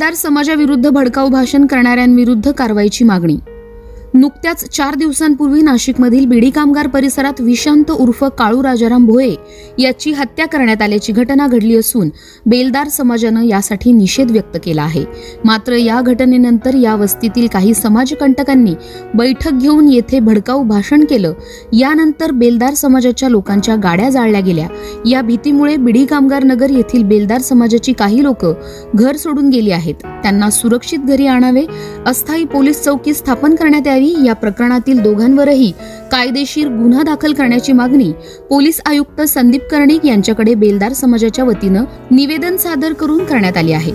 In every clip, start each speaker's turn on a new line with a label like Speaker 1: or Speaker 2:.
Speaker 1: बेलदार समाजाविरुद्ध भडकाऊ भाषण करणाऱ्यांविरुद्ध कारवाईची मागणी नुकत्याच चार दिवसांपूर्वी नाशिकमधील बिडी कामगार परिसरात विशांत उर्फ काळू राजाराम भोये याची हत्या करण्यात आल्याची घटना घडली असून बेलदार समाजानं यासाठी निषेध व्यक्त केला आहे. मात्र या घटनेनंतर या वस्तीतील काही समाजकंटकांनी बैठक घेऊन येथे भडकाऊ भाषण केलं. यानंतर बेलदार समाजाच्या लोकांच्या गाड्या जाळल्या गेल्या. या भीतीमुळे बिडी कामगार नगर येथील बेलदार समाजाची काही लोक घर सोडून गेली आहेत. त्यांना सुरक्षित घरी आणावे अस्थायी पोलीस चौकी स्थापन करण्यात यावी या प्रकरणातील दोघांवरही कायदेशीर गुन्हा दाखल करण्याची मागणी पोलीस आयुक्त संदीप कर्णिक यांच्याकडे बेलदार समाजाच्या वतीनं निवेदन सादर करून करण्यात आले आहे.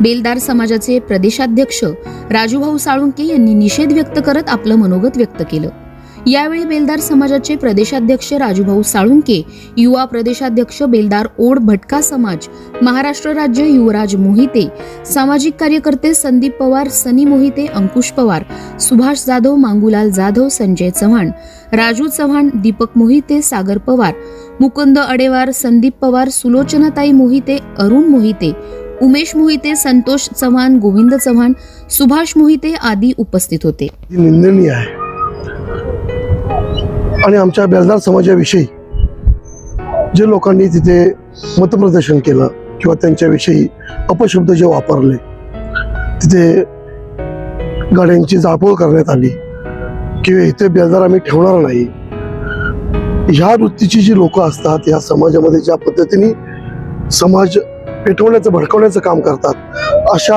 Speaker 1: बेलदार समाजाचे प्रदेशाध्यक्ष राजूभाऊ साळुंके यांनी निषेध व्यक्त करत आपलं मनोगत व्यक्त केलं. यावेळी बेलदार समाजाचे प्रदेशाध्यक्ष राजूभाऊ साळुंके युवा प्रदेशाध्यक्ष बेलदार ओढ भटका समाज महाराष्ट्र राज्य युवराज मोहिते सामाजिक कार्यकर्ते संदीप पवार सनी मोहिते अंकुश पवार सुभाष जाधव मांगुलाल जाधव संजय चव्हाण राजू चव्हाण दीपक मोहिते सागर पवार मुकुंद अडेवार संदीप पवार सुलोचनाताई मोहिते अरुण मोहिते उमेश मोहिते संतोष चव्हाण गोविंद चव्हाण सुभाष मोहिते आदी उपस्थित होते.
Speaker 2: निंदनीय आहे. आणि आमच्या बेलदार समाजाविषयी जे लोकांनी तिथे मतप्रदर्शन केलं किंवा त्यांच्याविषयी अपशब्द जे वापरले तिथे गाड्यांची जाळपोळ करण्यात आली किंवा इथे बेलदार आम्ही ठेवणार नाही ह्या वृत्तीची जी लोक असतात या समाजामध्ये ज्या पद्धतीने समाज पेटवण्याचं भडकवण्याचं काम करतात अशा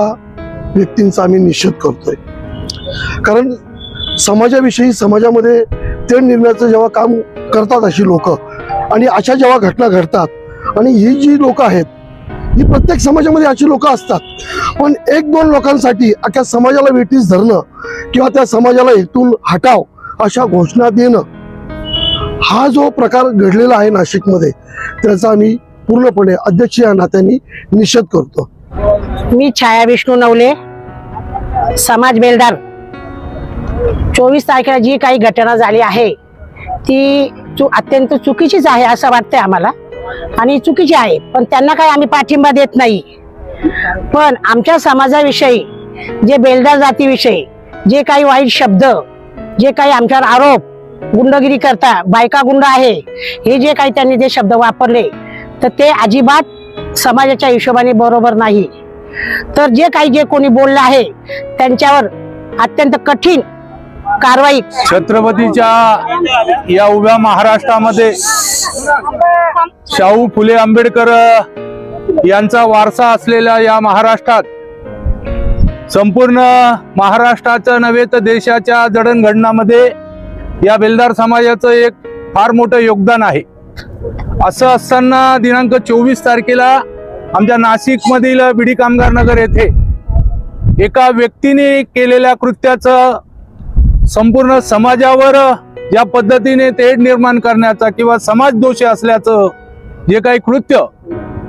Speaker 2: व्यक्तींचा आम्ही निषेध करतोय. कारण समाजाविषयी समाजामध्ये ते निर्णयाचं जेव्हा काम करतात अशी लोक आणि अशा जेव्हा घटना घडतात आणि ही जी लोक आहेत ही प्रत्येक समाजामध्ये अशी लोक असतात. पण एक दोन लोकांसाठी अख्या समाजाला वेटीस धरणं किंवा त्या समाजाला इथून हटाव अशा घोषणा देणं हा जो प्रकार घडलेला आहे नाशिकमध्ये त्याचा आम्ही पूर्णपणे अध्यक्ष या नात्याने निषेध करतो.
Speaker 3: मी छाया विष्णू नवले समाज बेलदार चोवीस तारखेला जी काही घटना झाली आहे ती चु अत्यंत चुकीचीच आहे असं वाटतंय आम्हाला. आणि चुकीची आहे पण त्यांना काही आम्ही पाठिंबा देत नाही. पण आमच्या समाजाविषयी जे बेलदार जातीविषयी जे काही वाईट शब्द जे काही आमच्यावर आरोप गुंडगिरी करता बायका गुंड आहे हे जे काही त्यांनी ते शब्द वापरले तर ते अजिबात समाजाच्या हिशोबाने बरोबर नाही. तर जे काही जे कोणी बोललं आहे त्यांच्यावर अत्यंत कठीण कारवाई.
Speaker 4: छत्रपतीच्या या उभ्या महाराष्ट्रामध्ये शाहू फुले आंबेडकर यांचा वारसा असलेल्या या महाराष्ट्रात संपूर्ण महाराष्ट्राचं नव्हे तर देशाच्या जडणघडणामध्ये या बेलदार समाजाचं एक फार मोठं योगदान आहे. असं असताना दिनांक चोवीस तारखेला आमच्या नाशिकमधील बिडी कामगार नगर येथे एका व्यक्तीने केलेल्या कृत्याचं संपूर्ण समाजावर ज्या पद्धतीने तेढ निर्माण करण्याचा किंवा समाज दोषी असल्याचं जे काही कृत्य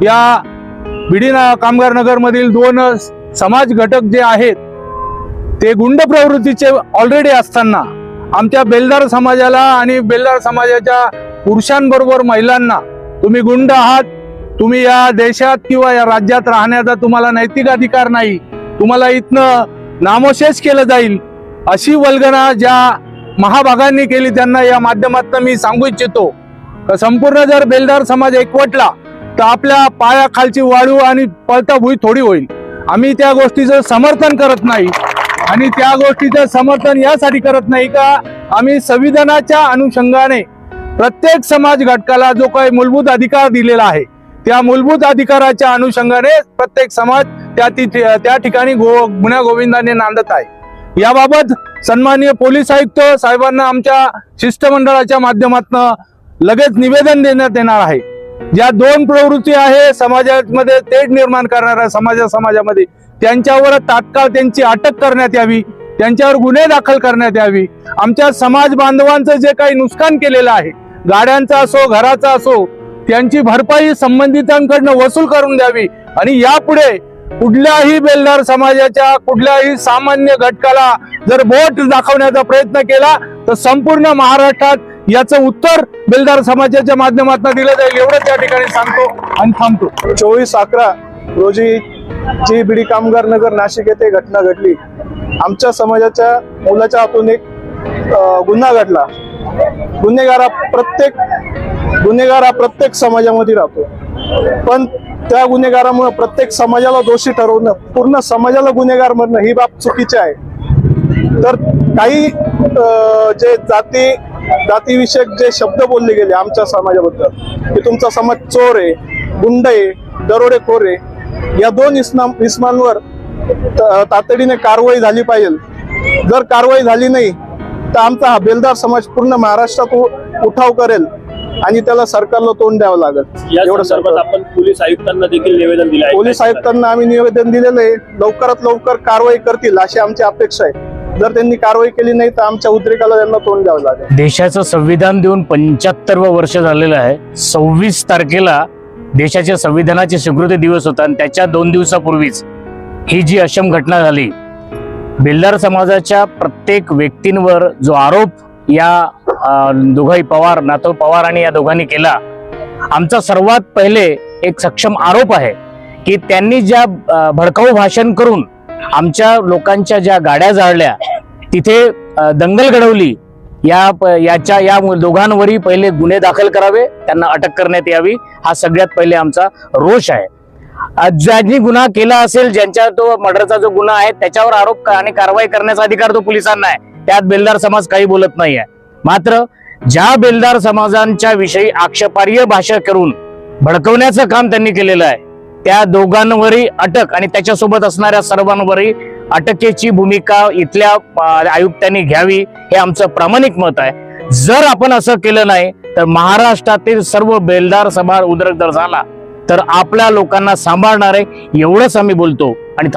Speaker 4: या बिडीना कामगार नगरमधील दोन समाज घटक जे आहेत ते गुंड प्रवृत्तीचे ऑलरेडी असताना आमच्या बेलदार समाजाला आणि बेलदार समाजाच्या पुरुषांबरोबर महिलांना तुम्ही गुंड आहात तुम्ही या देशात किंवा या राज्यात राहण्याचा तुम्हाला नैतिक अधिकार नाही तुम्हाला इथनं नामोशेष केलं जाईल अशी वल्गना ज्या महाभागांनी केली त्यांना या माध्यमातून मी सांगू इच्छितो. संपूर्ण जर बेलदार समाज एकवटला तर आपल्या पायाखालची वाळू आणि पळता भुई थोडी होईल. आम्ही त्या गोष्टीचं समर्थन करत नाही. आणि त्या गोष्टीचं समर्थन यासाठी करत नाही का आम्ही संविधानाच्या अनुषंगाने प्रत्येक समाज घटकाला जो काही मूलभूत अधिकार दिलेला आहे त्या मूलभूत अधिकाराच्या अनुषंगाने प्रत्येक समाज त्या तिथे त्या ठिकाणी गो गुन्ह्या गोविंदाने नांदत आहे. याबाबत सन्माननीय पोलीस आयुक्त साहेबांना आमच्या शिष्टमंडळाच्या माध्यमातून लगेच निवेदन देण्यात येणार आहे. ज्या दोन प्रवृत्ती आहे समाजामध्ये तेढ निर्माण करणाऱ्या समाजा समाजामध्ये त्यांच्यावर तात्काळ त्यांची अटक करण्यात यावी त्यांच्यावर गुन्हे दाखल करण्यात यावी. आमच्या समाज बांधवांचं जे काही नुकसान केलेलं आहे गाड्यांचा असो घराचा असो त्यांची भरपाई संबंधितांकडनं वसूल करून द्यावी आणि यापुढे कुठल्याही बेलदार समाजाच्या कुठल्याही सामान्य घटकाला जर बोट दाखवण्याचा प्रयत्न केला तर संपूर्ण महाराष्ट्रात याचं उत्तर बेलदार समाजाच्या माध्यमातून दिलं जाईल. एवढं त्या ठिकाणी सांगतो आणि थांबतो.
Speaker 5: चोवीस अकरा रोजी जी बिडी कामगार नगर नाशिक येथे घटना घडली. आमच्या समाजाच्या मुलाच्या हातून एक गुन्हा घडला. गुन्हेगार हा प्रत्येक गुन्हेगार हा प्रत्येक समाजामध्ये राहतो. पण त्या गुन्हेगारामुळे प्रत्येक समाजाला दोषी ठरवणं पूर्ण समाजाला गुन्हेगार म्हणणं ही बाब चुकीची आहे. तर काही जे जाती जातीविषयक जे शब्द बोलले गेले आमच्या समाजाबद्दल की तुमचा समाज चोर आहे गुंड आहे दरोडेखोर आहे या दोन इस्माम इस्मांवर तातडीने कारवाई झाली पाहिजे. जर कारवाई झाली नाही तर आमचा हा बेलदार समाज पूर्ण महाराष्ट्रात उ- उठाव करेल. आणि त्याला सरकारला तोंड द्यावं लागेल.
Speaker 6: या
Speaker 5: एवढं सरकार.
Speaker 6: आपण पोलीस आयुक्तांना देखील निवेदन दिलं आहे.
Speaker 5: पोलीस आयुक्तांना आम्ही निवेदन दिलेलं आहे. लवकरात लवकर कारवाई करतील अशी आमची अपेक्षा आहे. जर त्यांनी कारवाई केली नाही तर आमच्या उद्रेकाला त्यांना तोंड द्यावं लागेल.
Speaker 7: देशाचं संविधान देऊन पंच्याहत्तरवं वर्ष झालेलं आहे. सव्वीस तारखेला देशाच्या संविधानाचे स्वीकृती दिवस होता आणि त्याच्या दोन दिवसापूर्वीच ही जी अशम घटना झाली बेल्दार समाजाच्या प्रत्येक व्यक्तींवर जो आरोप या दोघाही पवार नातो पवार आणि या दोघांनी केला. आमचा सर्वात पहिले एक सक्षम आरोप आहे की त्यांनी ज्या भडकाऊ भाषण करून आमच्या लोकांच्या ज्या गाड्या जाळल्या तिथे दंगल घडवली. या याच्या या दोघांवरही पहिले गुन्हे दाखल करावे त्यांना अटक करण्यात यावी हा सगळ्यात पहिले आमचा रोष आहे. ज्यांनी गुन्हा केला असेल ज्यांच्या तो मर्डरचा जो गुन्हा आहे त्याच्यावर आरोप आणि कारवाई करण्याचा अधिकार तो पोलिसांना आहे. त्यात बेलदार समाज काही बोलत नाही आहे मात्र ज्या बेलदार समाजांच्या विषयी आक्षेपार्ह भाषा करून भडकवण्याचं काम त्यांनी केलेलं आहे त्या दोघांवरही अटक आणि त्याच्यासोबत असणाऱ्या सर्वांवरही अटकेची भूमिका इथल्या आयुक्तांनी घ्यावी हे आमचं प्रामाणिक मत आहे. जर आपण असं केलं नाही तर महाराष्ट्रातील सर्व बेलदार समाज उदरक जर झाला तर आपल्या लोकांना सांभाळणार आहे एवढंच आम्ही बोलतो. आणि